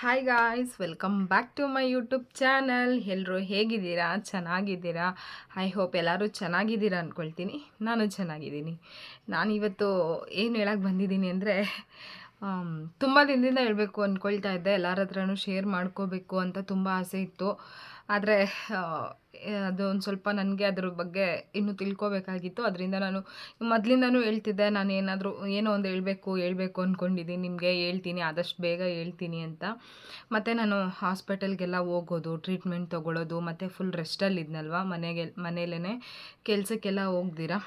Hi guys welcome back to my YouTube channel ಎಲ್ಲರೂ ಹೇಗಿದ್ದೀರಾ? ಚೆನ್ನಾಗಿದ್ದೀರಾ? ಐ ಹೋಪ್ ಎಲ್ಲರೂ ಚೆನ್ನಾಗಿದ್ದೀರಾ ಅಂದ್ಕೊಳ್ತೀನಿ ನಾನು ಚೆನ್ನಾಗಿದ್ದೀನಿ. ನಾನಿವತ್ತು ಏನು ಹೇಳಕ್ಕೆ ಬಂದಿದ್ದೀನಿ ಅಂದರೆ ತುಂಬ ದಿನದಿಂದ ಹೇಳಬೇಕು ಅಂದ್ಕೊಳ್ತಾ ಇದ್ದೆ. ಎಲ್ಲರ ಹತ್ರನೂ ಶೇರ್ ಮಾಡ್ಕೋಬೇಕು ಅಂತ ತುಂಬ ಆಸೆ ಇತ್ತು. ಆದರೆ ಅದು ಒಂದು ಸ್ವಲ್ಪ ನನಗೆ ಅದ್ರ ಬಗ್ಗೆ ಇನ್ನೂ ತಿಳ್ಕೊಬೇಕಾಗಿತ್ತು. ಅದರಿಂದ ನಾನು ಮೊದಲಿಂದನೂ ಹೇಳ್ತಿದ್ದೆ, ನಾನು ಏನಾದರೂ, ಏನೋ ಒಂದು ಹೇಳಬೇಕು ಹೇಳಬೇಕು ಅಂದ್ಕೊಂಡಿದ್ದೀನಿ ನಿಮಗೆ ಹೇಳ್ತೀನಿ, ಆದಷ್ಟು ಬೇಗ ಹೇಳ್ತೀನಿ ಅಂತ. ಮತ್ತು ನಾನು ಹಾಸ್ಪಿಟಲ್ಗೆಲ್ಲ ಹೋಗೋದು, ಟ್ರೀಟ್ಮೆಂಟ್ ತೊಗೊಳ್ಳೋದು ಮತ್ತು ಫುಲ್ ರೆಸ್ಟಲ್ಲಿದ್ನಲ್ವ ಮನೆಗೆ ಮನೇಲೇ ಕೆಲಸಕ್ಕೆಲ್ಲ ಹೋಗ್ದಿರಾ?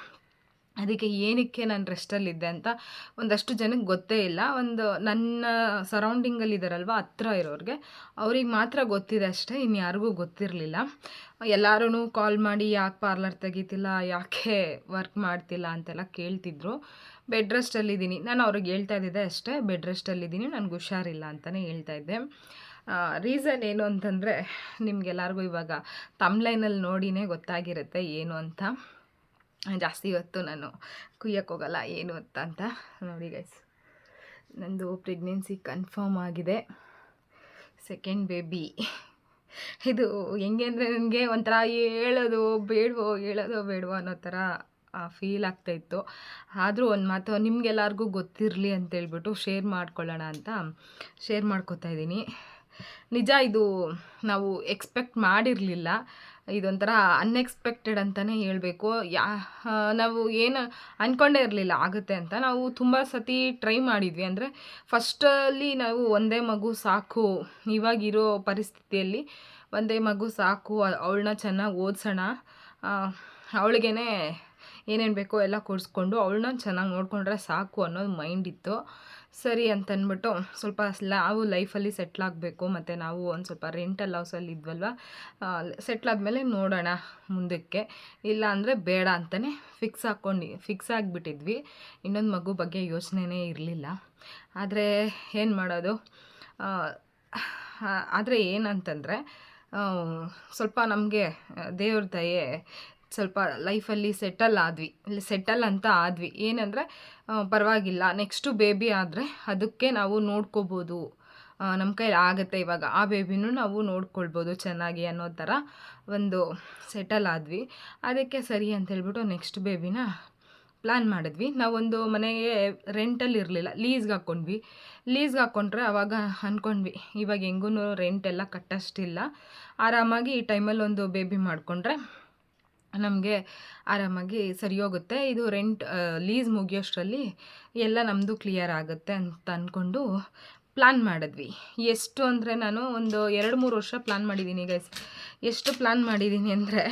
ಅದಕ್ಕೆ ಏನಕ್ಕೆ ನಾನು ರೆಸ್ಟಲ್ಲಿದ್ದೆ ಅಂತ ಒಂದಷ್ಟು ಜನಕ್ಕೆ ಗೊತ್ತೇ ಇಲ್ಲ. ಒಂದು ನನ್ನ ಸರೌಂಡಿಂಗಲ್ಲಿ ಇದ್ದಾರಲ್ವ ಹತ್ರ ಇರೋರಿಗೆ, ಅವ್ರಿಗೆ ಮಾತ್ರ ಗೊತ್ತಿದೆ ಅಷ್ಟೇ ಇನ್ನು ಯಾರಿಗೂ ಗೊತ್ತಿರಲಿಲ್ಲ. ಎಲ್ಲರೂ ಕಾಲ್ ಮಾಡಿ, ಯಾಕೆ ಪಾರ್ಲರ್ ತೆಗಿತಿಲ್ಲ, ಯಾಕೆ ವರ್ಕ್ ಮಾಡ್ತಿಲ್ಲ ಅಂತೆಲ್ಲ ಕೇಳ್ತಿದ್ರು. ಬೆಡ್ ರೆಸ್ಟಲ್ಲಿದ್ದೀನಿ ನಾನು ಅವ್ರಿಗೆ ಹೇಳ್ತಾ ಇದ್ದಿದ್ದೆ ಅಷ್ಟೇ ಬೆಡ್ ರೆಸ್ಟಲ್ಲಿದ್ದೀನಿ ನನಗೆ ಹುಷಾರಿಲ್ಲ ಅಂತಲೇ ಹೇಳ್ತಾ ಇದ್ದೆ. ರೀಸನ್ ಏನು ಅಂತಂದರೆ, ನಿಮಗೆಲ್ಲರಿಗೂ ಇವಾಗ ತಮ್ಲೈನಲ್ಲಿ ನೋಡಿನೇ ಗೊತ್ತಾಗಿರುತ್ತೆ ಏನು ಅಂತ. ಜಾಸ್ತಿ ಇವತ್ತು ನಾನು ಕುಯ್ಯಕ್ಕೆ ಹೋಗಲ್ಲ, ಏನು ಅಂತ ಅಂತ ನೋಡಿ ಗೈಸ್ ನಂದು ಪ್ರೆಗ್ನೆನ್ಸಿ ಕನ್ಫರ್ಮ್ ಆಗಿದೆ. ಸೆಕೆಂಡ್ ಬೇಬಿ ಇದು ಹೆಂಗೆ ಅಂದರೆ ನನಗೆ ಒಂಥರ ಹೇಳೋದು ಬೇಡವೋ ಹೇಳೋದು ಬೇಡವೋ ಅನ್ನೋ ಥರ ಫೀಲ್ ಆಗ್ತಾಯಿತ್ತು ಆದರೂ ಒಂದು ಮಾತು ನಿಮ್ಗೆಲ್ಲರಿಗೂ ಗೊತ್ತಿರಲಿ ಅಂತೇಳ್ಬಿಟ್ಟು ಶೇರ್ ಮಾಡ್ಕೊಳ್ಳೋಣ ಅಂತ ಶೇರ್ ಮಾಡ್ಕೊತಾ ಇದ್ದೀನಿ. ನಿಜ ಇದು ನಾವು ಎಕ್ಸ್ಪೆಕ್ಟ್ ಮಾಡಿರಲಿಲ್ಲ. ಇದೊಂಥರ ಅನ್ಎಕ್ಸ್ಪೆಕ್ಟೆಡ್ ಅಂತಲೇ ಹೇಳಬೇಕು. ಯಾ ನಾವು ಏನು ಅಂದ್ಕೊಂಡೇ ಇರಲಿಲ್ಲ ಆಗುತ್ತೆ ಅಂತ. ನಾವು ತುಂಬ ಸತಿ ಟ್ರೈ ಮಾಡಿದ್ವಿ. ಅಂದರೆ ಫಸ್ಟಲ್ಲಿ ನಾವು ಒಂದೇ ಮಗು ಸಾಕು, ಇವಾಗಿರೋ ಪರಿಸ್ಥಿತಿಯಲ್ಲಿ ಒಂದೇ ಮಗು ಸಾಕು ಅವಳನ್ನ ಚೆನ್ನಾಗಿ ಓದಿಸೋಣ. ಅವಳಿಗೇ ಏನೇನು ಬೇಕೋ ಎಲ್ಲ ಕೊಡಿಸ್ಕೊಂಡು ಅವಳನ್ನ ಚೆನ್ನಾಗಿ ನೋಡಿಕೊಂಡ್ರೆ ಸಾಕು ಅನ್ನೋದು ಮೈಂಡ್ ಇತ್ತು. ಸರಿ ಅಂತಂದ್ಬಿಟ್ಟು ಸ್ವಲ್ಪ ನಾವು ಲೈಫಲ್ಲಿ ಸೆಟ್ಲಾಗಬೇಕು ಮತ್ತು ನಾವು ಒಂದು ಸ್ವಲ್ಪ ರೆಂಟಲ್ ಹೌಸಲ್ಲಿ ಇದ್ವಲ್ವ? ಆದಮೇಲೆ ನೋಡೋಣ ಮುಂದಕ್ಕೆ. ಇಲ್ಲ ಅಂದರೆ ಬೇಡ ಅಂತಲೇ ಫಿಕ್ಸ್ ಹಾಕ್ಕೊಂಡು ಫಿಕ್ಸ್ ಆಗಿಬಿಟ್ಟಿದ್ವಿ. ಇನ್ನೊಂದು ಮಗು ಬಗ್ಗೆ ಯೋಚನೆನೇ ಇರಲಿಲ್ಲ. ಆದರೆ ಏನು ಮಾಡೋದು? ಆದರೆ ಏನಂತಂದರೆ ಸ್ವಲ್ಪ ನಮಗೆ ದೇವ್ರ ದಯೆ ಸ್ವಲ್ಪ ಲೈಫಲ್ಲಿ ಸೆಟಲ್ ಆದ್ವಿ ಸೆಟಲ್ ಅಂತ ಆದ್ವಿ. ಏನಂದರೆ ಪರವಾಗಿಲ್ಲ ನೆಕ್ಸ್ಟು ಬೇಬಿ ಆದರೆ ಅದಕ್ಕೆ ನಾವು ನೋಡ್ಕೋಬೋದು. ನಮ್ಮ ಕೈಲಿ ಆಗುತ್ತೆ ಇವಾಗ, ಆ ಬೇಬಿನೂ ನಾವು ನೋಡ್ಕೊಳ್ಬೋದು ಚೆನ್ನಾಗಿ ಅನ್ನೋ ಥರ ಒಂದು ಸೆಟಲ್ ಆದ್ವಿ. ಅದಕ್ಕೆ ಸರಿ ಅಂತ ಹೇಳ್ಬಿಟ್ಟು ನೆಕ್ಸ್ಟ್ ಬೇಬಿನ ಪ್ಲ್ಯಾನ್ ಮಾಡಿದ್ವಿ. ನಾವೊಂದು ಮನೆಗೆ ರೆಂಟಲ್ಲಿ ಇರಲಿಲ್ಲ ಲೀಸ್ಗೆ ಹಾಕ್ಕೊಂಡ್ವಿ ಲೀಸ್ಗೆ ಹಾಕ್ಕೊಂಡ್ರೆ ಆವಾಗ ಅಂದ್ಕೊಂಡ್ವಿ ಇವಾಗ ಹೆಂಗೂ ರೆಂಟ್ ಎಲ್ಲ ಕಟ್ಟೋಷ್ಟಿಲ್ಲ. ಆರಾಮಾಗಿ ಈ ಟೈಮಲ್ಲಿ ಒಂದು ಬೇಬಿ ಮಾಡಿಕೊಂಡ್ರೆ ನಮಗೆ ಆರಾಮಾಗಿ ಸರಿ ಹೋಗುತ್ತೆ. ಇದು ರೆಂಟ್ ಲೀಸ್ ಮುಗಿಯೋಷ್ಟರಲ್ಲಿ ಎಲ್ಲ ನಮ್ಮದು ಕ್ಲಿಯರ್ ಆಗುತ್ತೆ ಅಂತ ಅಂದ್ಕೊಂಡು ಪ್ಲ್ಯಾನ್ ಮಾಡಿದ್ವಿ. ಎಷ್ಟು ಅಂದರೆ ನಾನು ಒಂದು ಎರಡು ಮೂರು ವರ್ಷ ಪ್ಲ್ಯಾನ್ ಮಾಡಿದ್ದೀನಿ ಗೈಸ್ ಎಷ್ಟು ಪ್ಲ್ಯಾನ್ ಮಾಡಿದ್ದೀನಿ ಅಂದರೆ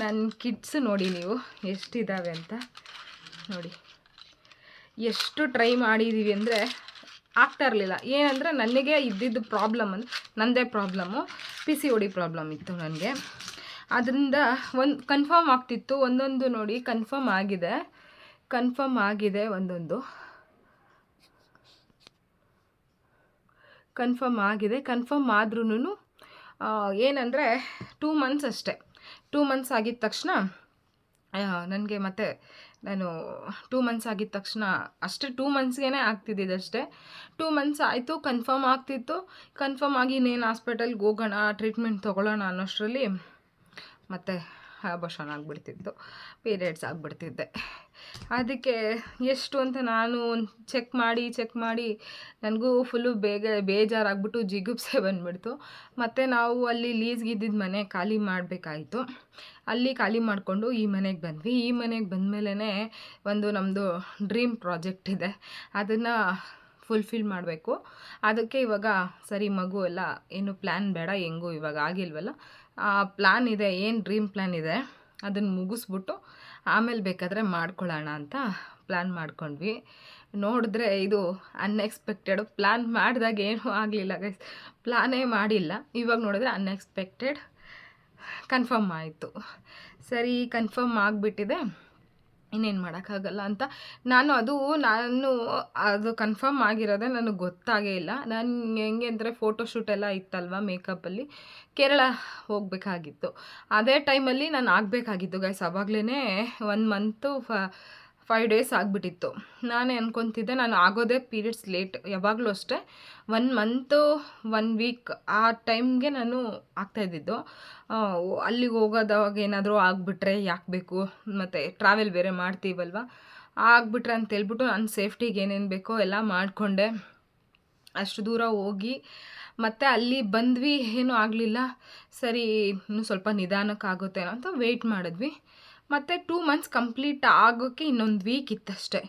ನನ್ನ ಕಿಡ್ಸ್ ನೋಡಿ ನೀವು ಎಷ್ಟಿದ್ದಾವೆ ಅಂತ ನೋಡಿ. ಎಷ್ಟು ಟ್ರೈ ಮಾಡಿದ್ದೀವಿ ಅಂದರೆ ಆಗ್ತಾ ಇರಲಿಲ್ಲ. ಏನಂದರೆ ನನಗೆ ಇದ್ದಿದ್ದು ಪ್ರಾಬ್ಲಮ್ ಅಂದರೆ ನನ್ನದೇ problem P C O D problem ಇತ್ತು ನನಗೆ. ಅದರಿಂದ ಒಂದು ಕನ್ಫರ್ಮ್ ಆಗ್ತಿತ್ತು, ಒಂದೊಂದು ನೋಡಿ ಕನ್ಫರ್ಮ್ ಆಗಿದೆ. ಕನ್ಫರ್ಮ್ ಆಗಿದೆ ಒಂದೊಂದು. ಕನ್ಫರ್ಮ್ ಆಗಿದೆ ಕನ್ಫರ್ಮ್ ಆದ್ರೂ ಏನಂದರೆ ಟೂ ಮಂತ್ಸ್ ಅಷ್ಟೇ. ಟೂ ಮಂತ್ಸ್ ಆಗಿದ ತಕ್ಷಣ ನನಗೆ ಮತ್ತೆ ನಾನು ಟೂ ಮಂತ್ಸ್ ಆಗಿದ ತಕ್ಷಣ ಅಷ್ಟೇ ಟೂ ಮಂತ್ಸ್ಗೆ ಆಗ್ತಿದ್ದಿದ್ದಷ್ಟೇ ಟೂ ಮಂತ್ಸ್ ಆಯಿತು ಕನ್ಫರ್ಮ್ ಆಗ್ತಿತ್ತು. ಕನ್ಫರ್ಮ್ ಆಗಿ ಇನ್ನೇನು ಹಾಸ್ಪಿಟಲ್ಗೆ ಹೋಗೋಣ ಟ್ರೀಟ್ಮೆಂಟ್ ತೊಗೊಳ್ಳೋಣ ಅನ್ನೋಷ್ಟರಲ್ಲಿ ಮತ್ತು ಅಬಾಷನ್ ಆಗಿಬಿಡ್ತಿತ್ತು. ಪೀರಿಯಡ್ಸ್ ಆಗಿಬಿಡ್ತಿದ್ದೆ. ಅದಕ್ಕೆ ಎಷ್ಟು ಅಂತ ನಾನು ಚೆಕ್ ಮಾಡಿ ಚೆಕ್ ಮಾಡಿ ನನಗೂ ಫುಲ್ಲು ಬೇಗ ಬೇಜಾರಾಗ್ಬಿಟ್ಟು ಜಿಗುಪ್ಸೆ ಬಂದುಬಿಡ್ತು. ಮತ್ತು ನಾವು ಅಲ್ಲಿ ಲೀಸ್ಗೆ ಇದ್ದಿದ್ದ ಮನೆ ಖಾಲಿ ಮಾಡಬೇಕಾಯಿತು. ಅಲ್ಲಿ ಖಾಲಿ ಮಾಡಿಕೊಂಡು ಈ ಮನೆಗೆ ಬಂದ್ವಿ. ಈ ಮನೆಗೆ ಬಂದಮೇಲೆ ಒಂದು ನಮ್ಮದು ಡ್ರೀಮ್ ಪ್ರಾಜೆಕ್ಟ್ ಇದೆ. ಅದನ್ನು ಫುಲ್ಫಿಲ್ ಮಾಡಬೇಕು. ಅದಕ್ಕೆ ಇವಾಗ ಸರಿ ಮಗು ಎಲ್ಲ ಏನು ಪ್ಲ್ಯಾನ್ ಬೇಡ, ಹೆಂಗೂ ಇವಾಗ ಆಗಿಲ್ವಲ್ಲ? ಪ್ಲ್ಯಾನ್ ಇದೆ, ಏನು ಡ್ರೀಮ್ ಪ್ಲ್ಯಾನ್ ಇದೆ ಅದನ್ನು ಮುಗಿಸ್ಬಿಟ್ಟು ಆಮೇಲೆ ಬೇಕಾದರೆ ಮಾಡ್ಕೊಳ್ಳೋಣ ಅಂತ ಪ್ಲ್ಯಾನ್ ಮಾಡ್ಕೊಂಡ್ವಿ. ನೋಡಿದ್ರೆ ಇದು ಅನ್ಎಕ್ಸ್ಪೆಕ್ಟೆಡ್ ಪ್ಲ್ಯಾನ್ ಮಾಡಿದಾಗ ಏನೂ ಆಗಲಿಲ್ಲ ಗೈಸ್ ಪ್ಲ್ಯಾನೇ ಮಾಡಿಲ್ಲ. ಇವಾಗ ನೋಡಿದ್ರೆ ಅನ್ಎಕ್ಸ್ಪೆಕ್ಟೆಡ್ ಕನ್ಫರ್ಮ್ ಆಯಿತು. ಸರಿ ಕನ್ಫರ್ಮ್ ಆಗಿಬಿಟ್ಟಿದೆ. ಇನ್ನೇನು ಮಾಡೋಕ್ಕಾಗಲ್ಲ ಅಂತ. ನಾನು ಅದು ನಾನು ಅದು ಕನ್ಫರ್ಮ್ ಆಗಿರೋದೇ ನನಗೆ ಗೊತ್ತಾಗೇ ಇಲ್ಲ. ನಾನು ಹೆಂಗೆ ಅಂದರೆ ಫೋಟೋಶೂಟ್ ಎಲ್ಲ ಇತ್ತಲ್ವ ಮೇಕಪ್ಪಲ್ಲಿ ಕೇರಳ ಹೋಗಬೇಕಾಗಿತ್ತು. ಅದೇ ಟೈಮಲ್ಲಿ ನಾನು ಆಗಬೇಕಾಗಿತ್ತು ಗೈಸ್ ಅವಾಗಲೇ ಒನ್ ಮಂತು ಫ ಫೈವ್ ಡೇಸ್ ಆಗಿಬಿಟ್ಟಿತ್ತು. ನಾನೇ ಅನ್ಕೊತಿದ್ದೆ ನಾನು ಆಗೋದೇ ಪೀರಿಯಡ್ಸ್ ಲೇಟ್ ಯಾವಾಗಲೂ ಅಷ್ಟೇ. ಒನ್ ಮಂತು ಒನ್ ವೀಕ್ ಆ ಟೈಮ್ಗೆ ನಾನು ಆಗ್ತಾಯಿದ್ದಿದ್ದು ಅಲ್ಲಿಗೆ ಹೋಗೋದಾಗ ಏನಾದರೂ ಆಗಿಬಿಟ್ರೆ ಯಾಕೆ ಬೇಕು? ಮತ್ತು ಟ್ರಾವೆಲ್ ಬೇರೆ ಮಾಡ್ತೀವಲ್ವ? ಆಗ್ಬಿಟ್ರೆ ಅಂತ ಹೇಳ್ಬಿಟ್ಟು ನನ್ನ ಸೇಫ್ಟಿಗೆ ಏನೇನು ಬೇಕೋ ಎಲ್ಲ ಮಾಡಿಕೊಂಡೆ. ಅಷ್ಟು ದೂರ ಹೋಗಿ ಮತ್ತು ಅಲ್ಲಿ ಬಂದ್ವಿ, ಏನೂ ಆಗಲಿಲ್ಲ. ಸರಿ, ಇನ್ನೂ ಸ್ವಲ್ಪ ನಿಧಾನಕ್ಕಾಗುತ್ತೇನೋ ಅಂತ ವೆಯ್ಟ್ ಮಾಡಿದ್ವಿ. ಮತ್ತು ಟೂ ಮಂತ್ಸ್ ಕಂಪ್ಲೀಟ್ ಆಗೋಕ್ಕೆ ಇನ್ನೊಂದು ವೀಕ್ ಇತ್ತಷ್ಟೇ.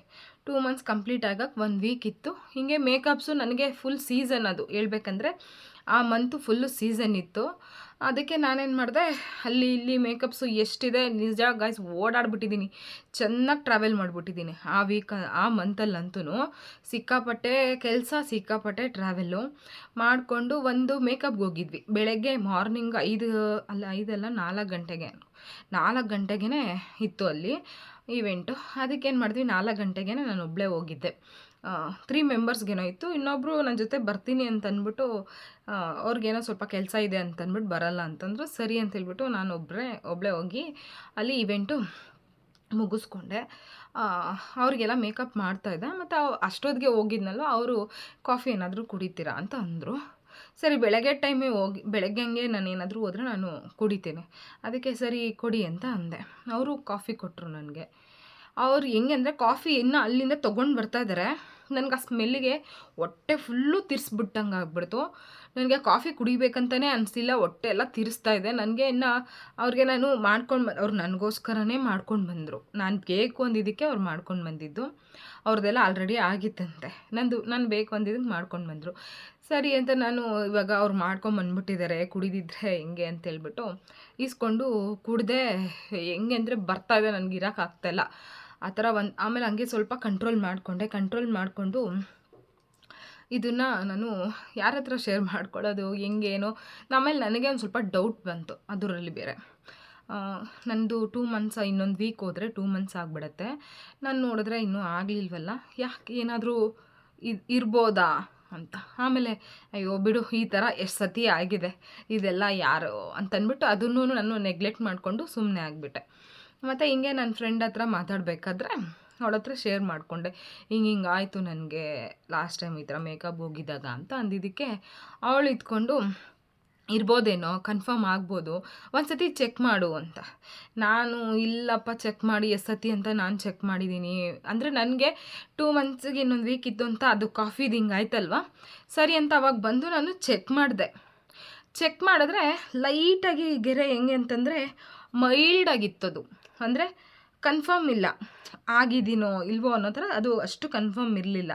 ಟೂ ಮಂತ್ಸ್ ಕಂಪ್ಲೀಟ್ ಆಗೋಕ್ಕೆ ಒಂದು ವೀಕ್ ಇತ್ತು. ಹೀಗೆ ಮೇಕಪ್ಸು ನನಗೆ ಫುಲ್ ಸೀಸನ್ ಅದು. ಹೇಳ್ಬೇಕಂದ್ರೆ ಆ ಮಂತು ಫುಲ್ಲು ಸೀಸನ್ ಇತ್ತು. ಅದಕ್ಕೆ ನಾನೇನು ಮಾಡಿದೆ, ಅಲ್ಲಿ ಇಲ್ಲಿ ಮೇಕಪ್ಸು ಎಷ್ಟಿದೆ, ನಿಜ ಗಾಯ್ಸ್ ಓಡಾಡ್ಬಿಟ್ಟಿದ್ದೀನಿ ಚೆನ್ನಾಗಿ ಟ್ರಾವೆಲ್ ಮಾಡಿಬಿಟ್ಟಿದ್ದೀನಿ ಆ ವೀಕ್ ಆ ಮಂತಲ್ಲಂತೂ ಸಿಕ್ಕಾಪಟ್ಟೆ ಕೆಲಸ, ಸಿಕ್ಕಾಪಟ್ಟೆ ಟ್ರಾವೆಲ್ಲು ಮಾಡಿಕೊಂಡು ಒಂದು ಮೇಕಪ್ಗೆ ಹೋಗಿದ್ವಿ. ಬೆಳಗ್ಗೆ ಮಾರ್ನಿಂಗ್ ಐದು, ಅಲ್ಲ ಐದಲ್ಲ ನಾಲ್ಕು ಗಂಟೆಗೆ, ನಾಲ್ಕು ಗಂಟೆಗೇ ಇತ್ತು ಅಲ್ಲಿ. ಇವೆಂಟು ಅದಕ್ಕೇನು ಮಾಡಿದ್ವಿ, ನಾಲ್ಕು ಗಂಟೆಗೆ ನಾನು ಒಬ್ಬಳೇ ಹೋಗಿದ್ದೆ. ತ್ರೀ ಮೆಂಬರ್ಸ್ಗೇನೋ ಇತ್ತು. ಇನ್ನೊಬ್ಬರು ನನ್ನ ಜೊತೆ ಬರ್ತೀನಿ ಅಂತ ಅಂದ್ಬಿಟ್ಟು ಅವ್ರಿಗೇನೋ ಸ್ವಲ್ಪ ಕೆಲಸ ಇದೆ ಅಂತ ಅಂದ್ಬಿಟ್ಟು ಬರಲ್ಲ ಅಂತಂದ್ರು, ಸರಿ ಅಂತ ಹೇಳ್ಬಿಟ್ಟು ನಾನು ಒಬ್ಬರೇ ಒಬ್ಬಳೇ ಹೋಗಿ ಅಲ್ಲಿ ಇವೆಂಟು ಮುಗಿಸ್ಕೊಂಡೆ. ಅವರಿಗೆಲ್ಲ ಮೇಕಪ್ ಮಾಡ್ತಾಯಿದ್ದೆ ಮತ್ತು ಅಷ್ಟೊತ್ತಿಗೆ ಹೋಗಿದ್ನಲ್ವ, ಅವರು ಕಾಫಿ ಏನಾದರೂ ಕುಡಿತೀರಾ ಅಂತ ಅಂದರು. ಸರಿ, ಬೆಳಗ್ಗೆ ಟೈಮಿಗೆ ಹೋಗಿ ಬೆಳಗ್ಗೆ ಹಂಗೆ ನಾನು ಏನಾದರೂ ಹೋದರೆ ನಾನು ಕುಡಿತೇನೆ. ಅದಕ್ಕೆ ಸರಿ, ಕೊಡಿ ಅಂತ ಅಂದೆ. ಅವರು ಕಾಫಿ ಕೊಟ್ಟರು ನನಗೆ. ಅವ್ರು ಹೆಂಗೆ ಅಂದರೆ, ಕಾಫಿ ಇನ್ನೂ ಅಲ್ಲಿಂದ ತೊಗೊಂಡು ಬರ್ತಾ ಇದ್ದಾರೆ ನನಗೆ ಆ ಸ್ಮೆಲ್ಲಿಗೆ ಹೊಟ್ಟೆ ಫುಲ್ಲು ತಿರ್ಸ್ಬಿಟ್ಟಂಗೆ ಆಗ್ಬಿಡ್ತು. ನನಗೆ ಕಾಫಿ ಕುಡಿಬೇಕಂತಲೇ ಅನಿಸಿಲ್ಲ, ಹೊಟ್ಟೆ ಎಲ್ಲ ತಿರ್ಸ್ತಾ ಇದೆ. ನನಗೆ ಇನ್ನು ಅವ್ರಿಗೆ ನಾನು ಮಾಡ್ಕೊಂಡು ಬಂದು, ಅವ್ರು ನನಗೋಸ್ಕರನೇ ಮಾಡ್ಕೊಂಡು ಬಂದರು. ನಾನು ಬೇಕು ಅಂದಿದ್ದಕ್ಕೆ ಅವ್ರು ಮಾಡ್ಕೊಂಡು ಬಂದಿದ್ದು. ಅವ್ರದ್ದೆಲ್ಲ ಆಲ್ರೆಡಿ ಆಗಿತ್ತಂತೆ. ನಂದು, ನಾನು ಬೇಕು ಅಂದಿದ್ದಕ್ಕೆ ಮಾಡ್ಕೊಂಡು ಬಂದರು. ಸರಿ ಅಂತ ನಾನು ಇವಾಗ ಅವ್ರು ಮಾಡ್ಕೊಂಬಂದ್ಬಿಟ್ಟಿದ್ದಾರೆ ಕುಡಿದಿದ್ರೆ ಹೆಂಗೆ ಅಂತೇಳ್ಬಿಟ್ಟು ಈಸ್ಕೊಂಡು ಕುಡ್ದೆ ಹೆಂಗೆ ಅಂದರೆ ಬರ್ತಾ ಇದೆ, ನನಗೆ ಇರೋಕ್ಕಾಗ್ತಾಯಿಲ್ಲ ಆ ಥರ ಒಂದು, ಆಮೇಲೆ ಹಂಗೆ ಸ್ವಲ್ಪ ಕಂಟ್ರೋಲ್ ಮಾಡಿಕೊಂಡೆ. ಕಂಟ್ರೋಲ್ ಮಾಡಿಕೊಂಡು ಇದನ್ನು ನಾನು ಯಾರ ಹತ್ರ ಶೇರ್ ಮಾಡ್ಕೊಳ್ಳೋದು ಹೆಂಗೇನೋ ಆಮೇಲೆ ನನಗೆ ಒಂದು ಸ್ವಲ್ಪ ಡೌಟ್ ಬಂತು, ಅದರಲ್ಲಿ ಬೇರೆ. ನಂದು ಟೂ ಮಂತ್ಸ್ ಇನ್ನೊಂದು ವೀಕ್ ಹೋದರೆ ಟೂ ಮಂತ್ಸ್ ಆಗಿಬಿಡತ್ತೆ. ನಾನು ನೋಡಿದ್ರೆ ಇನ್ನೂ ಆಗಲಿಲ್ವಲ್ಲ? ಯಾಕೆ ಏನಾದರೂ ಇರ್ಬೋದಾ? ಅಂತ. ಆಮೇಲೆ, ಅಯ್ಯೋ, ಬಿಡು, ಈ ಥರ ಎಷ್ಟು ಸತಿ ಆಗಿದೆ, ಇದೆಲ್ಲ ಯಾರು ಅಂತಂದ್ಬಿಟ್ಟು ಅದನ್ನೂ ನಾನು ನೆಗ್ಲೆಕ್ಟ್ ಮಾಡಿಕೊಂಡು ಸುಮ್ಮನೆ ಆಗಿಬಿಟ್ಟೆ. ಮತ್ತು ಹಿಂಗೆ ನನ್ನ ಫ್ರೆಂಡ್ ಹತ್ರ ಮಾತಾಡಬೇಕಾದ್ರೆ ಅವಳ ಹತ್ರ ಶೇರ್ ಮಾಡಿಕೊಂಡೆ. ಹಿಂಗೆ ಹಿಂಗೆ ಆಯಿತು ನನಗೆ ಲಾಸ್ಟ್ ಟೈಮ್ ಈ ಥರ ಮೇಕಪ್ ಹೋಗಿದ್ದಾಗ ಅಂತ ಅಂದಿದ್ದಕ್ಕೆ ಅವಳು ಇದ್ಕೊಂಡು ಇರ್ಬೋದೇನೋ ಕನ್ಫರ್ಮ್ ಆಗ್ಬೋದು. ಒಂದು ಸತಿ ಚೆಕ್ ಮಾಡು ಅಂತ. ನಾನು, ಇಲ್ಲಪ್ಪ ಚೆಕ್ ಮಾಡಿ ಎಷ್ಟು ಸತಿ ಅಂತ ನಾನು ಚೆಕ್ ಮಾಡಿದ್ದೀನಿ ಅಂದರೆ ನನಗೆ ಟೂ ಮಂತ್ಸ್ಗೆ ಇನ್ನೊಂದು ವೀಕ್ ಇತ್ತು ಅಂತ ಅದು ಕಾಫಿದು ಹಿಂಗಾಯ್ತಲ್ವ ಸರಿ ಅಂತ ಅವಾಗ ಬಂದು ನಾನು ಚೆಕ್ ಮಾಡಿದೆ. ಚೆಕ್ ಮಾಡಿದ್ರೆ ಲೈಟಾಗಿ ಗೆರೆ ಹೆಂಗೆ ಅಂತಂದರೆ ಅದು. ಅಂದರೆ ಕನ್ಫರ್ಮ್ ಇಲ್ಲ. ಆಗಿದ್ದೀನೋ ಇಲ್ವೋ ಅನ್ನೋ ಥರ ಅದು ಅಷ್ಟು ಕನ್ಫರ್ಮ್ ಇರಲಿಲ್ಲ.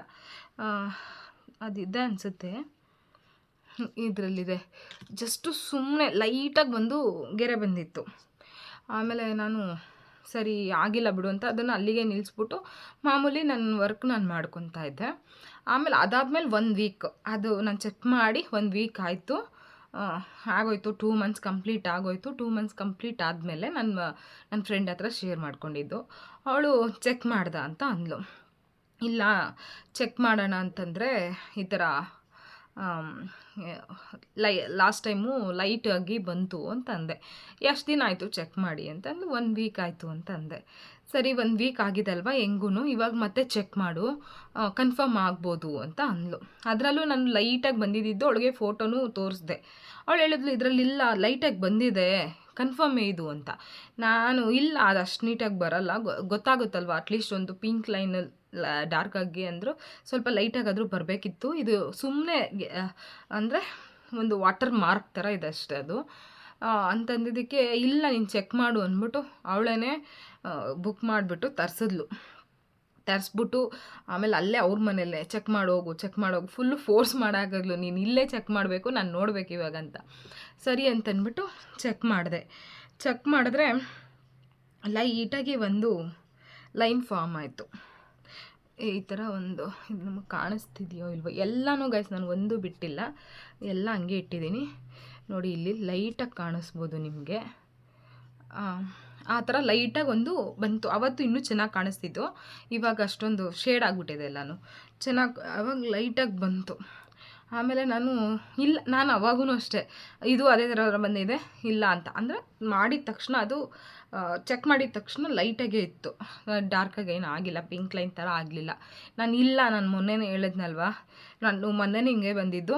ಅದಿದೆ ಅನಿಸುತ್ತೆ. ಇದರಲ್ಲಿದೆ. ಜಸ್ಟು ಸುಮ್ಮನೆ ಲೈಟಾಗಿ ಬಂದು ಗೆರೆ ಬಂದಿತ್ತು. ಆಮೇಲೆ ನಾನು, ಸರಿ, ಆಗಿಲ್ಲ ಬಿಡು ಅಂತ ಅದನ್ನು ಅಲ್ಲಿಗೆ ನಿಲ್ಲಿಸ್ಬಿಟ್ಟು ಮಾಮೂಲಿ ನನ್ನ ವರ್ಕ್ ನಾನು ಮಾಡ್ಕೊತಾ ಇದ್ದೆ. ಆಮೇಲೆ ಅದಾದಮೇಲೆ ಒಂದು ವೀಕ್ ಅದು ನಾನು ಚೆಕ್ ಮಾಡಿ ಒಂದು ವೀಕ್ ಆಯಿತು. ಆಗೋಯ್ತು. ಟೂ ಮಂತ್ಸ್ ಕಂಪ್ಲೀಟ್ ಆಗೋಯ್ತು. ಟೂ ಮಂತ್ಸ್ ಕಂಪ್ಲೀಟ್ ಆದಮೇಲೆ ನನ್ನ ನನ್ನ ಫ್ರೆಂಡ್ ಹತ್ರ ಶೇರ್ ಮಾಡ್ಕೊಂಡಿದ್ದು. ಅವಳು ಚೆಕ್ ಮಾಡ್ದ ಅಂತ ಅಂದ್ಲು. ಇಲ್ಲ ಚೆಕ್ ಮಾಡೋಣ ಅಂತಂದರೆ ಈ ಥರ ಲೈ ಲಾಸ್ಟ್ ಟೈಮು ಲೈಟಾಗಿ ಬಂತು ಅಂತ ಅಂದೆ ಎಷ್ಟು ದಿನ ಆಯಿತು ಚೆಕ್ ಮಾಡಿ ಅಂತಂದು ಒನ್ ವೀಕ್ ಆಯಿತು ಅಂತ ಅಂದೆ ಸರಿ ಒಂದು ವೀಕ್ ಆಗಿದೆ ಅಲ್ವಾ ಹೆಂಗೂ ಇವಾಗ ಮತ್ತೆ ಚೆಕ್ ಮಾಡು ಕನ್ಫರ್ಮ್ ಆಗ್ಬೋದು ಅಂತ ಅಂದ್ಲು. ಅದರಲ್ಲೂ ನಾನು ಲೈಟಾಗಿ ಬಂದಿದ್ದು, ಅವಳಿಗೆ ಫೋಟೋನೂ ತೋರಿಸ್ದೆ. ಅವಳು ಹೇಳಿದ್ಲು, ಇದರಲ್ಲಿ ಇಲ್ಲ ಲೈಟಾಗಿ ಬಂದಿದೆ ಕನ್ಫರ್ಮೇ ಇದು ಅಂತ. ನಾನು, ಇಲ್ಲ, ಅದು ಅಷ್ಟು ನೀಟಾಗಿ ಬರಲ್ಲ, ಗೊತ್ತಾಗುತ್ತಲ್ವ ಅಟ್ಲೀಸ್ಟ್ ಒಂದು ಪಿಂಕ್ ಲೈನಲ್ಲಿ ಡಾರ್ಕ್ ಆಗಿ ಅಂದರು ಸ್ವಲ್ಪ ಲೈಟಾಗಾದರೂ ಬರಬೇಕಿತ್ತು. ಇದು ಸುಮ್ಮನೆ ಅಂದರೆ ಒಂದು ವಾಟರ್ ಮಾರ್ಕ್ ಥರ ಇದೆ ಅಷ್ಟೇ ಅದು. ಅಂತಂದಿದ್ದಕ್ಕೆ ಇಲ್ಲ, ನೀನು ಚೆಕ್ ಮಾಡು ಅಂದ್ಬಿಟ್ಟು ಅವಳೇ ಬುಕ್ ಮಾಡಿಬಿಟ್ಟು ತರಿಸಿದ್ಲು. ತರಿಸ್ಬಿಟ್ಟು ಆಮೇಲೆ ಅಲ್ಲೇ ಅವ್ರ ಮನೆಯಲ್ಲೇ ಚೆಕ್ ಮಾಡೋಗು ಚೆಕ್ ಮಾಡೋಗು ಫುಲ್ಲು ಫೋರ್ಸ್ ಮಾಡೋಕ್ಕಾಗಲು ನೀನು ಇಲ್ಲೇ ಚೆಕ್ ಮಾಡಬೇಕು, ನಾನು ನೋಡಬೇಕು ಇವಾಗಂತ ಸರಿ ಅಂತಂದ್ಬಿಟ್ಟು ಚೆಕ್ ಮಾಡಿದೆ. ಚೆಕ್ ಮಾಡಿದ್ರೆ ಲೈಟಾಗಿ ಒಂದು ಲೈನ್ ಫಾರ್ಮ್ ಆಯಿತು. ಈ ಥರ ಒಂದು ಇದು ನಮಗೆ ಕಾಣಿಸ್ತಿದೆಯೋ ಇಲ್ವೋ, ಎಲ್ಲನೂ ಗೈಸ್ ನಾನು ಒಂದು ಬಿಟ್ಟಿಲ್ಲ. ಎಲ್ಲ ಹಂಗೆ ಇಟ್ಟಿದ್ದೀನಿ. ನೋಡಿ, ಇಲ್ಲಿ ಲೈಟಾಗಿ ಕಾಣಿಸ್ಬೋದು ನಿಮಗೆ. ಆ ಥರ ಲೈಟಾಗಿ ಒಂದು ಬಂತು. ಅವತ್ತು ಇನ್ನೂ ಚೆನ್ನಾಗಿ ಕಾಣಿಸ್ತಿತ್ತು ಇವಾಗ ಅಷ್ಟೊಂದು ಶೇಡ್ ಆಗಿಬಿಟ್ಟಿದೆ ಎಲ್ಲನೂ. ಚೆನ್ನಾಗಿ, ಅವಾಗ ಲೈಟಾಗಿ ಬಂತು. ಆಮೇಲೆ ನಾನು ಇಲ್ಲ, ನಾನು ಅವಾಗೂ ಅಷ್ಟೇ, ಇದು ಅದೇ ಥರ ಬಂದಿದೆ, ಇಲ್ಲ ಅಂತ. ಅಂದರೆ ಮಾಡಿದ ತಕ್ಷಣ ಅದು ಚೆಕ್ ಮಾಡಿದ ತಕ್ಷಣ ಲೈಟಾಗೇ ಇತ್ತು. ಡಾರ್ಕಾಗಿ ಏನು ಆಗಿಲ್ಲ ಪಿಂಕ್ ಲೈನ್ ಥರ ಆಗಲಿಲ್ಲ. ನಾನು ಇಲ್ಲ, ನಾನು ಮೊನ್ನೆನೇ ಹೇಳಿದ್ನಲ್ವ? ನಾನು ಮೊನ್ನೆನೇ ಹಿಂಗೆ ಬಂದಿದ್ದು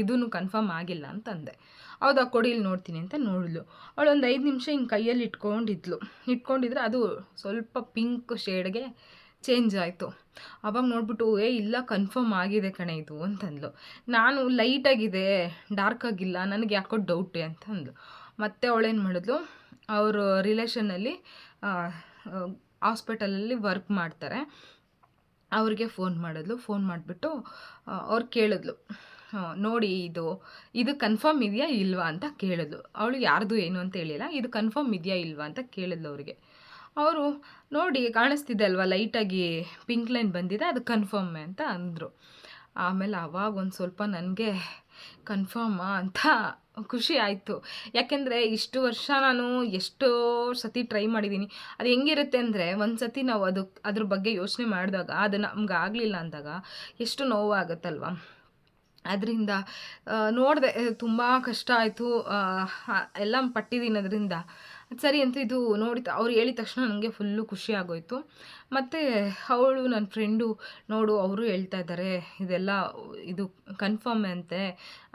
ಇದೂ ಕನ್ಫರ್ಮ್ ಆಗಿಲ್ಲ ಅಂತಂದೆ. ಹೌದಾ, ಕೊಡಿ, ಇಲ್ಲಿ ನೋಡ್ತೀನಿ ಅಂತ ನೋಡಿದ್ಲು. ಅವಳು ಒಂದು ಐದು ನಿಮಿಷ ಹಿಂಗೆ ಕೈಯಲ್ಲಿ ಇಟ್ಕೊಂಡಿದ್ಲು. ಇಟ್ಕೊಂಡಿದ್ರೆ ಅದು ಸ್ವಲ್ಪ ಪಿಂಕ್ ಶೇಡ್ಗೆ ಚೇಂಜ್ ಆಯಿತು. ಅವಾಗ ನೋಡ್ಬಿಟ್ಟು, ಏ, ಇಲ್ಲ ಕನ್ಫರ್ಮ್ ಆಗಿದೆ ಕಣೆ ಇದು, ಅಂತಂದ್ಲು. ನಾನು ಲೈಟಾಗಿದೆ ಡಾರ್ಕ್ ಆಗಿಲ್ಲ, ನನಗೆ ಯಾಕೋ ಡೌಟ್ ಅಂತಂದ್ಲು. ಮತ್ತೆ ಅವಳೇನು ಮಾಡಿದ್ಲು, ಅವರು ರಿಲೇಷನಲ್ಲಿ ಹಾಸ್ಪಿಟಲಲ್ಲಿ ವರ್ಕ್ ಮಾಡ್ತಾರೆ. ಅವ್ರಿಗೆ ಫೋನ್ ಮಾಡಿದ್ಲು. ಫೋನ್ ಮಾಡಿಬಿಟ್ಟು ಅವ್ರು ಕೇಳಿದ್ಲು. ನೋಡಿ ಇದು ಇದು ಕನ್ಫರ್ಮ್ ಇದೆಯಾ, ಇಲ್ವಾ? ಅಂತ ಕೇಳಿದ್ಲು. ಅವಳು ಯಾರ್ದು ಏನು ಅಂತ ಹೇಳಿಲ್ಲ, ಇದು ಕನ್ಫರ್ಮ್ ಇದೆಯಾ, ಇಲ್ವಾ? ಅಂತ ಕೇಳಿದ್ಲು ಅವ್ರಿಗೆ. ಅವರು ನೋಡಿ ಕಾಣಿಸ್ತಿದೆ ಅಲ್ವಾ ಲೈಟಾಗಿ ಪಿಂಕ್ ಲೈನ್ ಬಂದಿದೆ, ಅದು ಕನ್ಫರ್ಮ್ ಅಂತ ಅಂದರು. ಆಮೇಲೆ ಅವಾಗ ಒಂದು ಸ್ವಲ್ಪ ನನಗೆ ಕನ್ಫರ್ಮಾ ಅಂತ ಖುಷಿ ಆಯಿತು. ಯಾಕೆಂದರೆ ಇಷ್ಟು ವರ್ಷ ನಾನು ಎಷ್ಟೋ ಸತಿ ಟ್ರೈ ಮಾಡಿದ್ದೀನಿ ಅದು ಹೆಂಗಿರುತ್ತೆ ಅಂದರೆ ಒಂದು ಸತಿ ನಾವು ಅದು, ಅದ್ರ ಬಗ್ಗೆ ಯೋಚನೆ ಮಾಡಿದಾಗ, ಅದು ನಮ್ಗೆ ಆಗಲಿಲ್ಲ ಅಂದಾಗ ಎಷ್ಟು ನೋವಾಗುತ್ತಲ್ವ. ಅದರಿಂದ ನೋಡಿದೆ, ತುಂಬ ಕಷ್ಟ ಆಯಿತು. ಎಲ್ಲ ಪಟ್ಟಿದ್ದೀನಿ ಅದರಿಂದ ಸರಿ ಅಂತ ಇದು ನೋಡಿ ಅವ್ರು ಹೇಳಿದ ತಕ್ಷಣ ನನಗೆ ಫುಲ್ಲು ಖುಷಿ ಆಗೋಯ್ತು. ಮತ್ತು ಅವಳು ನನ್ನ ಫ್ರೆಂಡು ನೋಡು ಅವರು ಹೇಳ್ತಾ ಇದ್ದಾರೆ ಇದೆಲ್ಲ ಇದು ಕನ್ಫರ್ಮ್ ಅಂತೆ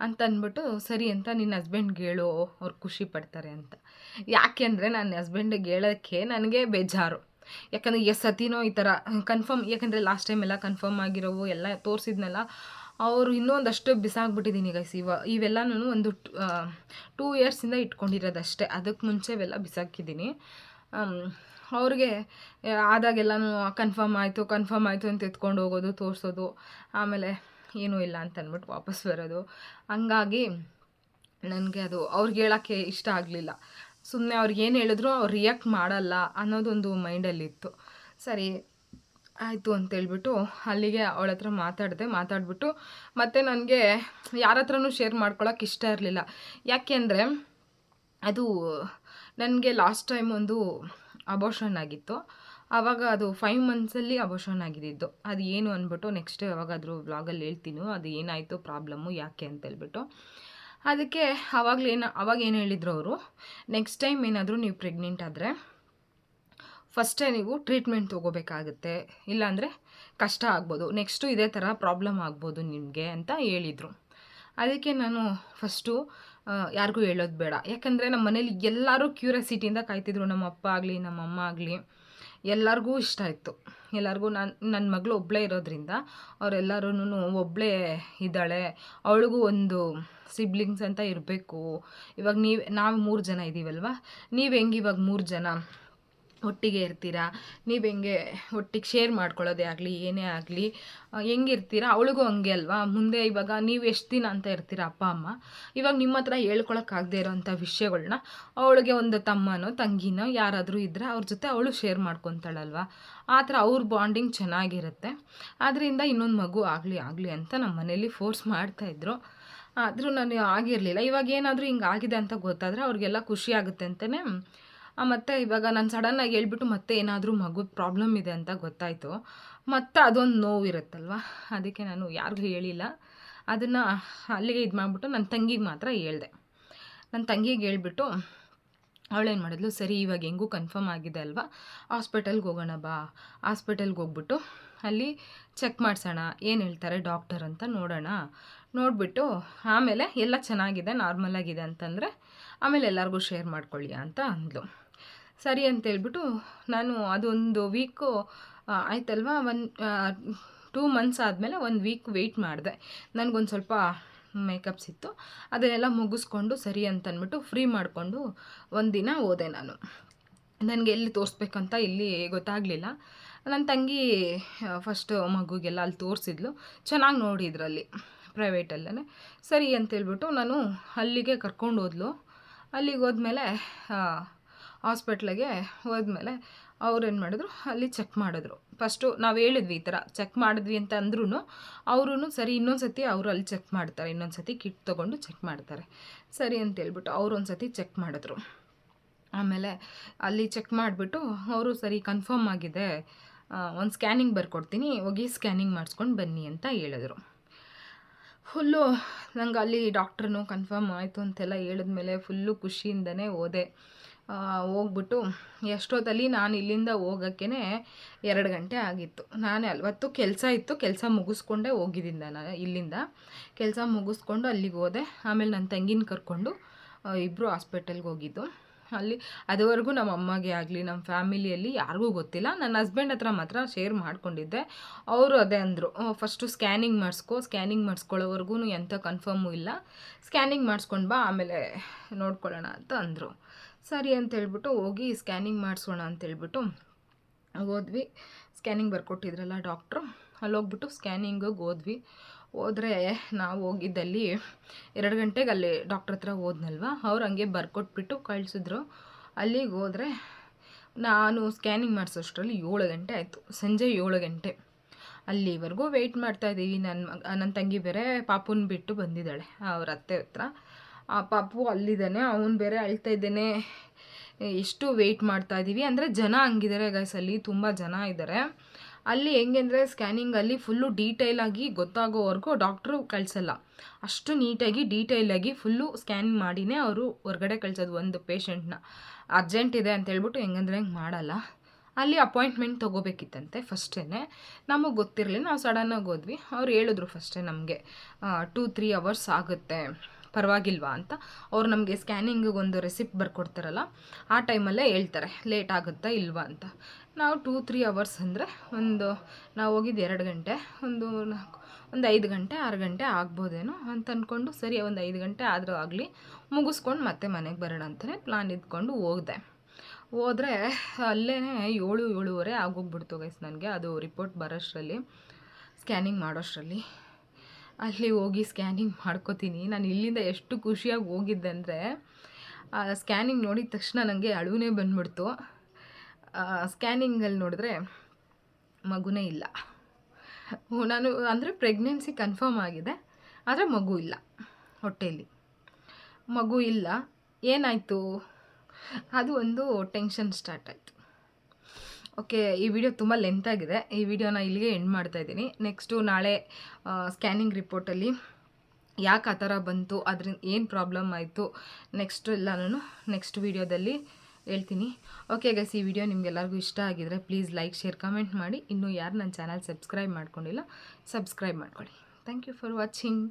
ಅಂತ ಅಂದ್ಬಿಟ್ಟು, ಸರಿ ಅಂತ ನಿನ್ನ ಹಸ್ಬೆಂಡ್ಗೆ ಹೇಳು, ಅವ್ರು ಖುಷಿ ಪಡ್ತಾರೆ ಅಂತ. ಯಾಕೆ ಅಂದರೆ ನನ್ನ ಹಸ್ಬೆಂಡಿಗೆ ಹೇಳೋಕ್ಕೆ ನನಗೆ ಬೇಜಾರು. ಯಾಕಂದರೆ ಎಸ್ ಸತಿನೋ ಈ ಥರ ಕನ್ಫರ್ಮ್ ಯಾಕಂದರೆ ಲಾಸ್ಟ್ ಟೈಮ್ ಎಲ್ಲ ಕನ್ಫರ್ಮ್ ಆಗಿರೋವು ಎಲ್ಲ ತೋರಿಸಿದ್ನಲ್ಲ ಅವರು ಇನ್ನೊಂದಷ್ಟು ಬಿಸಾಕ್ಬಿಟ್ಟಿದ್ದೀನಿ ಗೈಸ್ ಇವ ಇವೆಲ್ಲನೂ ಒಂದು ಟೂ ಇಯರ್ಸಿಂದ ಇಟ್ಕೊಂಡಿರೋದಷ್ಟೇ. ಅದಕ್ಕೆ ಮುಂಚೆ ಇವೆಲ್ಲ ಬಿಸಾಕಿದ್ದೀನಿ ಅವ್ರಿಗೆ ಆದಾಗೆಲ್ಲನೂ ಕನ್ಫರ್ಮ್ ಆಯಿತು ಕನ್ಫರ್ಮ್ ಆಯಿತು ಅಂತ ಎತ್ಕೊಂಡು ಹೋಗೋದು, ತೋರಿಸೋದು. ಆಮೇಲೆ ಏನೂ ಇಲ್ಲ ಅಂತ ಅಂದ್ಬಿಟ್ಟು ವಾಪಸ್ ಬರೋದು. ಹಂಗಾಗಿ ನನಗೆ ಅದು ಅವ್ರಿಗೆ ಹೇಳೋಕ್ಕೆ ಇಷ್ಟ ಆಗಲಿಲ್ಲ. ಸುಮ್ಮನೆ ಅವ್ರಿಗೆ ಏನು ಹೇಳಿದ್ರು ಅವ್ರು ರಿಯಾಕ್ಟ್ ಮಾಡಲ್ಲ ಅನ್ನೋದೊಂದು ಮೈಂಡಲ್ಲಿತ್ತು ಸರಿ ಆಯಿತು ಅಂತೇಳ್ಬಿಟ್ಟು ಅಲ್ಲಿಗೆ ಅವಳ ಹತ್ರ ಮಾತಾಡಿದೆ, ಮಾತಾಡ್ಬಿಟ್ಟು ಮತ್ತು ನನಗೆ ಯಾರ ಹತ್ರನೂ ಶೇರ್ ಮಾಡ್ಕೊಳಕ್ಕೆ ಇಷ್ಟ ಇರಲಿಲ್ಲ. ಯಾಕೆಂದರೆ ಅದು ನನಗೆ ಲಾಸ್ಟ್ ಟೈಮ್ ಒಂದು ಅಬೋಷನ್ ಆಗಿತ್ತು. ಆವಾಗ ಅದು ಫೈವ್ ಮಂತ್ಸಲ್ಲಿ ಅಬೋಷನ್ ಆಗಿದ್ದಿದ್ದು ಅದು ಏನು ಅಂದ್ಬಿಟ್ಟು ನೆಕ್ಸ್ಟ್ ಯಾವಾಗಾದರೂ ವ್ಲಾಗಲ್ಲಿ ಹೇಳ್ತೀನಿ. ಅದು ಏನಾಯಿತು ಪ್ರಾಬ್ಲಮ್ಮು ಯಾಕೆ ಅಂತ ಹೇಳ್ಬಿಟ್ಟು. ಅದಕ್ಕೆ ಆವಾಗಲೇನು ಅವಾಗ ಏನು ಹೇಳಿದ್ರು ಅವರು ನೆಕ್ಸ್ಟ್ ಟೈಮ್ ಏನಾದರೂ ನೀವು ಪ್ರೆಗ್ನೆಂಟ್ ಆದರೆ ಫಸ್ಟೇ ನೀವು ಟ್ರೀಟ್ಮೆಂಟ್ ತೊಗೋಬೇಕಾಗುತ್ತೆ, ಇಲ್ಲಾಂದರೆ ಕಷ್ಟ ಆಗ್ಬೋದು. ನೆಕ್ಸ್ಟು ಇದೇ ಥರ ಪ್ರಾಬ್ಲಮ್ ಆಗ್ಬೋದು ನಿಮಗೆ ಅಂತ ಹೇಳಿದರು. ಅದಕ್ಕೆ ನಾನು ಫಸ್ಟು ಯಾರಿಗೂ ಹೇಳೋದು ಬೇಡ. ಯಾಕಂದರೆ ನಮ್ಮ ಮನೇಲಿ ಎಲ್ಲರೂ ಕ್ಯೂರಿಯಾಸಿಟಿಯಿಂದ ಕಾಯ್ತಿದ್ರು, ನಮ್ಮ ಅಪ್ಪ ಆಗಲಿ, ನಮ್ಮ ಅಮ್ಮ ಆಗಲಿ. ಎಲ್ಲರಿಗೂ ಇಷ್ಟ ಇತ್ತು. ಎಲ್ಲರಿಗೂ ನಾನು ನನ್ನ ಮಗಳು ಒಬ್ಬಳೇ ಇರೋದ್ರಿಂದ ಅವರೆಲ್ಲರೂ ಒಬ್ಬಳೇ ಇದ್ದಾಳೆ. ಅವಳಿಗೂ ಒಂದು ಸಿಬ್ಲಿಂಗ್ಸ್ ಅಂತ ಇರಬೇಕು. ಇವಾಗ ನೀವು, ನಾವು ಮೂರು ಜನ ಇದ್ದೀವಲ್ವ ನೀವು ಹೆಂಗೆ ಇವಾಗ ಮೂರು ಜನ? ಒಟ್ಟಿಗೆ ಇರ್ತೀರಾ? ನೀವು ಹೆಂಗೆ ಒಟ್ಟಿಗೆ ಶೇರ್ ಮಾಡ್ಕೊಳ್ಳೋದೇ ಆಗಲಿ, ಏನೇ ಆಗಲಿ ಹೆಂಗಿರ್ತೀರಾ? ಅವಳಿಗೂ ಹಂಗೆ ಅಲ್ವಾ? ಮುಂದೆ ಇವಾಗ ನೀವು ಎಷ್ಟು ದಿನ ಅಂತ ಇರ್ತೀರ ಅಪ್ಪ, ಅಮ್ಮ? ಇವಾಗ ನಿಮ್ಮ ಹತ್ರ ಹೇಳ್ಕೊಳಕ್ಕಾಗದೇ ಇರೋವಂಥ ವಿಷಯಗಳನ್ನ ಅವಳಿಗೆ ಒಂದು ತಮ್ಮನೋ, ತಂಗಿನೋ ಯಾರಾದರೂ ಇದ್ದರೆ ಅವ್ರ ಜೊತೆ ಅವಳು ಶೇರ್ ಮಾಡ್ಕೊತಾಳಲ್ವ? ಆ ಥರ ಅವ್ರ ಬಾಂಡಿಂಗ್ ಚೆನ್ನಾಗಿರುತ್ತೆ. ಆದ್ದರಿಂದ ಇನ್ನೊಂದು ಮಗು ಆಗಲಿ ಆಗಲಿ ಅಂತ ನಮ್ಮ ಮನೇಲಿ ಫೋರ್ಸ್ ಮಾಡ್ತಾಯಿದ್ರು ಆದರೂ ನಾನು ಆಗಿರಲಿಲ್ಲ ಇವಾಗ ಏನಾದರೂ ಹಿಂಗೆ ಆಗಿದೆ ಅಂತ ಗೊತ್ತಾದರೆ ಅವ್ರಿಗೆಲ್ಲ ಖುಷಿ ಆಗುತ್ತೆ ಅಂತಲೇ ಮತ್ತು ಇವಾಗ ನಾನು ಸಡನ್ನಾಗಿ ಹೇಳ್ಬಿಟ್ಟು ಮತ್ತೆ ಏನಾದರೂ ಮಗು ಪ್ರಾಬ್ಲಮ್ ಇದೆ ಅಂತ ಗೊತ್ತಾಯಿತು. ಮತ್ತು ಅದೊಂದು ನೋವು ಇರುತ್ತಲ್ವ ಅದಕ್ಕೆ ನಾನು ಯಾರಿಗೂ ಹೇಳಿಲ್ಲ. ಅದನ್ನು ಅಲ್ಲಿಗೆ ಇದು ಮಾಡಿಬಿಟ್ಟು ನನ್ನ ತಂಗಿಗೆ ಮಾತ್ರ ಹೇಳ್ದೆ. ನನ್ನ ತಂಗಿಗೆ ಹೇಳ್ಬಿಟ್ಟು ಅವಳೇನು ಮಾಡಿದ್ಲು, ಸರಿ, ಇವಾಗ ಹೆಂಗೂ ಕನ್ಫರ್ಮ್ ಆಗಿದೆ ಅಲ್ವಾ? ಹಾಸ್ಪಿಟಲ್ಗೆ ಹೋಗೋಣ ಬಾ. ಹಾಸ್ಪಿಟಲ್ಗೆ ಹೋಗ್ಬಿಟ್ಟು ಅಲ್ಲಿ ಚೆಕ್ ಮಾಡಿಸೋಣ, ಏನು ಹೇಳ್ತಾರೆ ಡಾಕ್ಟರ್ ಅಂತ ನೋಡೋಣ. ನೋಡಿಬಿಟ್ಟು ಆಮೇಲೆ ಎಲ್ಲ ಚೆನ್ನಾಗಿದೆ ನಾರ್ಮಲ್ ಆಗಿದೆ ಅಂತಂದರೆ ಆಮೇಲೆ ಎಲ್ಲರಿಗೂ ಶೇರ್ ಮಾಡ್ಕೊಳ್ಳಿ ಅಂತ ಅಂದ್ಲು. ಸರಿ ಅಂತೇಳ್ಬಿಟ್ಟು ನಾನು ಅದೊಂದು ವೀಕು ಆಯ್ತಲ್ವಾ? ಒನ್ ಟೂ ಮಂತ್ಸ್ ಆದಮೇಲೆ ಒಂದು ವೀಕ್ ವೆಯ್ಟ್ ಮಾಡಿದೆ. ನನಗೊಂದು ಸ್ವಲ್ಪ ಮೇಕಪ್ಸ್ ಇತ್ತು ಅದನ್ನೆಲ್ಲ ಮುಗಿಸ್ಕೊಂಡು ಸರಿ ಅಂತನ್ಬಿಟ್ಟು ಫ್ರೀ ಮಾಡಿಕೊಂಡು ಒಂದು ದಿನ ಹೋದೆ ನಾನು. ನನಗೆ ಎಲ್ಲಿ ತೋರಿಸ್ಬೇಕಂತ ಇಲ್ಲಿ ಗೊತ್ತಾಗಲಿಲ್ಲ. ನನ್ನ ತಂಗಿ ಫಸ್ಟ್ ಮಗುಗೆಲ್ಲ ಅಲ್ಲಿ ತೋರಿಸಿದ್ಲು. ಚೆನ್ನಾಗಿ ನೋಡಿದ್ರಲ್ಲಿ ಪ್ರೈವೇಟಲ್ಲೇ ಸರಿ ಅಂತೇಳ್ಬಿಟ್ಟು ನಾನು ಅಲ್ಲಿಗೆ ಕರ್ಕೊಂಡು ಹೋದ್ಲು. ಅಲ್ಲಿಗೆ ಹೋದ್ಮೇಲೆ ಹಾಸ್ಪಿಟ್ಲಿಗೆ ಹೋದ್ಮೇಲೆ ಏನು ಮಾಡಿದ್ರು? ಅಲ್ಲಿ ಚೆಕ್ ಮಾಡಿದ್ರು. ಫಸ್ಟು ನಾವು ಹೇಳಿದ್ವಿ ಈ ಥರ ಚೆಕ್ ಮಾಡಿದ್ವಿ ಅಂತ ಅಂದ್ರೂ ಅವರು ಸರಿ ಇನ್ನೊಂದು ಸತಿ ಅವರು ಅಲ್ಲಿ ಚೆಕ್ ಮಾಡ್ತಾರೆ. ಇನ್ನೊಂದು ಸತಿ ಕಿಟ್ ತೊಗೊಂಡು ಚೆಕ್ ಮಾಡ್ತಾರೆ. ಸರಿ ಅಂತೇಳ್ಬಿಟ್ಟು ಅವ್ರು ಒಂದು ಸತಿ ಚೆಕ್ ಮಾಡಿದ್ರು. ಆಮೇಲೆ ಅಲ್ಲಿ ಚೆಕ್ ಮಾಡಿಬಿಟ್ಟು ಅವರು ಸರಿ ಕನ್ಫರ್ಮ್ ಆಗಿದೆ. ಒಂದು ಸ್ಕ್ಯಾನಿಂಗ್ ಬರ್ಕೊಡ್ತೀನಿ. ಹೋಗಿ ಸ್ಕ್ಯಾನಿಂಗ್ ಮಾಡಿಸ್ಕೊಂಡು ಬನ್ನಿ ಅಂತ ಹೇಳಿದ್ರು. ಫುಲ್ಲು ನಂಗೆ ಅಲ್ಲಿ ಡಾಕ್ಟ್ರನು ಕನ್ಫರ್ಮ್ ಆಯಿತು ಅಂತೆಲ್ಲ ಹೇಳಿದ್ಮೇಲೆ ಫುಲ್ಲು ಖುಷಿಯಿಂದನೇ ಹೋದೆ. ಹೋಗ್ಬಿಟ್ಟು ಎಷ್ಟೊತ್ತಲ್ಲಿ ನಾನು ಇಲ್ಲಿಂದ ಹೋಗೋಕ್ಕೇ ಎರಡು ಗಂಟೆ ಆಗಿತ್ತು. ನಾನು ಅಲ್ವತ್ತು ಕೆಲಸ ಇತ್ತು, ಕೆಲಸ ಮುಗಿಸ್ಕೊಂಡೇ ಹೋಗಿದ್ದೀನಿ ನಾನು ಇಲ್ಲಿಂದ. ಕೆಲಸ ಮುಗಿಸ್ಕೊಂಡು ಅಲ್ಲಿಗೆ ಹೋದೆ. ಆಮೇಲೆ ನನ್ನ ತಂಗಿನ ಕರ್ಕೊಂಡು ಇಬ್ಬರು ಹಾಸ್ಪಿಟಲ್ಗೆ ಹೋಗಿದ್ದು. ಅಲ್ಲಿ ಅದುವರೆಗೂ ನಮ್ಮ ಅಮ್ಮಗೆ ಆಗಲಿ, ನಮ್ಮ ಫ್ಯಾಮಿಲಿಯಲ್ಲಿ ಯಾರಿಗೂ ಗೊತ್ತಿಲ್ಲ. ನನ್ನ ಹಸ್ಬೆಂಡ್ ಹತ್ರ ಮಾತ್ರ ಶೇರ್ ಮಾಡ್ಕೊಂಡಿದ್ದೆ. ಅವರು ಅದೇ ಅಂದರು ಫಸ್ಟು ಸ್ಕ್ಯಾನಿಂಗ್ ಮಾಡಿಸ್ಕೊ ಸ್ಕ್ಯಾನಿಂಗ್ ಮಾಡಿಸ್ಕೊಳ್ಳೋವರೆಗೂ ಎಂಥ ಕನ್ಫರ್ಮು ಇಲ್ಲ. ಸ್ಕ್ಯಾನಿಂಗ್ ಮಾಡಿಸ್ಕೊಂಡು ಬಾ, ಆಮೇಲೆ ನೋಡ್ಕೊಳ್ಳೋಣ ಅಂತ ಅಂದರು. ಸರಿ ಅಂತ ಹೇಳ್ಬಿಟ್ಟು ಹೋಗಿ ಸ್ಕ್ಯಾನಿಂಗ್ ಮಾಡಿಸೋಣ ಅಂತೇಳ್ಬಿಟ್ಟು ಹೋದ್ವಿ. ಸ್ಕ್ಯಾನಿಂಗ್ ಬರ್ಕೊಟ್ಟಿದ್ರಲ್ಲ ಡಾಕ್ಟ್ರು ಅಲ್ಲಿ ಹೋಗ್ಬಿಟ್ಟು ಸ್ಕ್ಯಾನಿಂಗಿಗೆ ಹೋದ್ವಿ. ಹೋದರೆ ನಾವು ಹೋಗಿದ್ದಲ್ಲಿ ಎರಡು ಗಂಟೆಗೆ ಅಲ್ಲಿ ಡಾಕ್ಟ್ರ್ ಹತ್ರ ಹೋದ್ನಲ್ವ? ಅವ್ರು ಹಂಗೆ ಬರ್ಕೊಟ್ಬಿಟ್ಟು ಕಳಿಸಿದ್ರು. ಅಲ್ಲಿಗೆ ಹೋದರೆ ನಾನು ಸ್ಕ್ಯಾನಿಂಗ್ ಮಾಡಿಸೋಷ್ಟರಲ್ಲಿ ಏಳು ಗಂಟೆ ಆಯಿತು. ಸಂಜೆ ಏಳು ಗಂಟೆ. ಅಲ್ಲಿವರೆಗೂ ವೆಯ್ಟ್ ಮಾಡ್ತಾ ಇದ್ದೀವಿ. ನನ್ನ ನನ್ನ ತಂಗಿ ಬೇರೆ ಪಾಪುನ ಬಿಟ್ಟು ಬಂದಿದ್ದಾಳೆ, ಅವ್ರ ಅತ್ತೆ ಹತ್ರ. ಆ ಪಾಪು ಅಲ್ಲಿದ್ದಾನೆ, ಅವನು ಬೇರೆ ಅಳ್ತಾ ಇದ್ದಾನೆ. ಎಷ್ಟು ವೆಯ್ಟ್ ಮಾಡ್ತಾ ಇದ್ದೀವಿ. ಅಂದರೆ ಜನ ಹಂಗಿದ್ದಾರೆ ಗೈಸ್ ಅಲ್ಲಿ, ತುಂಬ ಜನ ಇದ್ದಾರೆ. ಅಲ್ಲಿ ಹೆಂಗೆ ಅಂದರೆ ಸ್ಕ್ಯಾನಿಂಗಲ್ಲಿ ಫುಲ್ಲು ಡೀಟೇಲಾಗಿ ಗೊತ್ತಾಗೋವರೆಗೂ ಡಾಕ್ಟ್ರು ಕಳಿಸಲ್ಲ. ಅಷ್ಟು ನೀಟಾಗಿ ಡೀಟೇಲಾಗಿ ಫುಲ್ಲು ಸ್ಕ್ಯಾನ್ ಮಾಡಿನೇ ಅವರು ಹೊರಗಡೆ ಕಳಿಸೋದು ಒಂದು ಪೇಷಂಟ್ನ ಅರ್ಜೆಂಟ್ ಇದೆ ಅಂತ ಹೇಳ್ಬಿಟ್ಟು ಹೆಂಗಂದ್ರೆ ಹೆಂಗೆ ಮಾಡಲ್ಲ. ಅಲ್ಲಿ ಅಪಾಯಿಂಟ್ಮೆಂಟ್ ತೊಗೋಬೇಕಿತ್ತಂತೆ ಫಸ್ಟೇ ನಮಗೆ ಗೊತ್ತಿರಲಿಲ್ಲ, ನಾವು ಸಡನ್ನಾಗಿ ಹೋದ್ವಿ. ಅವ್ರು ಹೇಳಿದ್ರು ಫಸ್ಟೇ ನಮಗೆ ಟೂ ತ್ರೀ ಅವರ್ಸ್ ಆಗುತ್ತೆ, ಪರವಾಗಿಲ್ವಾ ಅಂತ. ಅವ್ರು ನಮಗೆ ಸ್ಕ್ಯಾನಿಂಗಿಗೆ ಒಂದು ರೆಸಿಪ್ಟ್ ಬರ್ಕೊಡ್ತಾರಲ್ಲ, ಆ ಟೈಮಲ್ಲೇ ಹೇಳ್ತಾರೆ ಲೇಟ್ ಆಗುತ್ತಾ ಇಲ್ವಾ ಅಂತ. ನಾವು ಟೂ ತ್ರೀ ಅವರ್ಸ್ ಅಂದರೆ ಒಂದು, ನಾವು ಹೋಗಿದ್ದು ಎರಡು ಗಂಟೆ, ಒಂದು ನಾಲ್ಕು, ಒಂದು ಐದು ಗಂಟೆ, ಆರು ಗಂಟೆ ಆಗ್ಬೋದೇನೋ ಅಂತ ಅಂದ್ಕೊಂಡು ಸರಿ, ಒಂದು ಐದು ಗಂಟೆ ಆದರೂ ಆಗಲಿ, ಮುಗಿಸ್ಕೊಂಡು ಮತ್ತೆ ಮನೆಗೆ ಬರೋಣ ಅಂತಲೇ ಪ್ಲ್ಯಾನ್ ಇದ್ಕೊಂಡು ಹೋದೆ. ಹೋದರೆ ಅಲ್ಲೇ ಏಳು, ಏಳುವರೆ ಆಗೋಗ್ಬಿಡ್ತು ಗೈಸ್ ನನಗೆ. ಅದು ರಿಪೋರ್ಟ್ ಬರೋಷ್ಟರಲ್ಲಿ ಸ್ಕ್ಯಾನಿಂಗ್ ಮಾಡೋಷ್ಟರಲ್ಲಿ. ಅಲ್ಲಿ ಹೋಗಿ ಸ್ಕ್ಯಾನಿಂಗ್ ಮಾಡ್ಕೋತೀನಿ. ನಾನು ಇಲ್ಲಿಂದ ಎಷ್ಟು ಖುಷಿಯಾಗಿ ಹೋಗಿದ್ದೆ ಅಂದರೆ ಸ್ಕ್ಯಾನಿಂಗ್ ನೋಡಿದ ತಕ್ಷಣ ನನಗೆ ಅಳುವೇ ಬಂದ್ಬಿಡ್ತು. ಸ್ಕ್ಯಾನಿಂಗಲ್ಲಿ ನೋಡಿದ್ರೆ ಮಗುನೇ ಇಲ್ಲ. ನಾನು ಅಂದರೆ ಪ್ರೆಗ್ನೆನ್ಸಿ ಕನ್ಫರ್ಮ್ ಆಗಿದೆ, ಆದರೆ ಮಗು ಇಲ್ಲ ಹೊಟ್ಟೆಯಲ್ಲಿ ಮಗು ಇಲ್ಲ, ಏನಾಯಿತು? ಅದು ಒಂದು ಟೆನ್ಷನ್ ಸ್ಟಾರ್ಟ್ ಆಯಿತು. ಓಕೆ ಈ ವಿಡಿಯೋ ತುಂಬ ಲೆಂತ್ ಆಗಿದೆ. ಈ ವಿಡಿಯೋನ ಇಲ್ಲಿಗೆ ಎಂಡ್ ಮಾಡ್ತಾ ಇದ್ದೀನಿ. ನೆಕ್ಸ್ಟು ನಾಳೆ ಸ್ಕ್ಯಾನಿಂಗ್ ರಿಪೋರ್ಟಲ್ಲಿ ಯಾಕೆ ಆ ಥರ ಬಂತು, ಅದ್ರಿಂದ ಏನು ಪ್ರಾಬ್ಲಮ್ ಆಯಿತು ನೆಕ್ಸ್ಟ್ ಎಲ್ಲ ನಾನು ನೆಕ್ಸ್ಟ್ ವಿಡಿಯೋದಲ್ಲಿ ಹೇಳ್ತೀನಿ. ಓಕೆ ಗೈಸ್ ಈ ವಿಡಿಯೋ ನಿಮಗೆಲ್ಲರಿಗೂ ಇಷ್ಟ ಆಗಿದರೆ ಪ್ಲೀಸ್ ಲೈಕ್ ಶೇರ್ ಕಮೆಂಟ್ ಮಾಡಿ. ಇನ್ನೂ ಯಾರು ನನ್ನ ಚಾನಲ್ ಸಬ್ಸ್ಕ್ರೈಬ್ ಮಾಡ್ಕೊಂಡಿಲ್ಲ ಸಬ್ಸ್ಕ್ರೈಬ್ ಮಾಡ್ಕೊಳ್ಳಿ. Thank you for watching